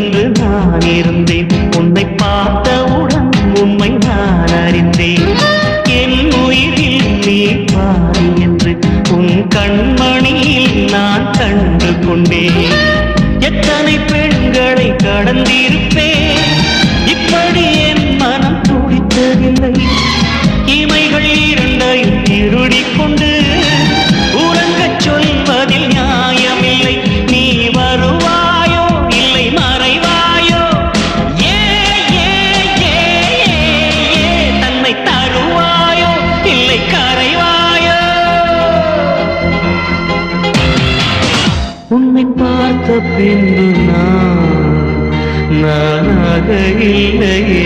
என்று நான் இருந்தேன். உன்னை பார்த்தவுடன் உண்மை நான் அறிந்தேன். என் உயிரில் நீ பாரி என்று உன் கண்மணியில் நான் கண்டு கொண்டேன். எத்தனை பெண்களை கடந்திருப்பேன். இப்படி என் மனம் துடித்ததில்லை. இமைகள் இரண்டையும் திருடிக் கொண்டு உன்னை பார்த்த பின்பு நான் நானாக இல்லையே.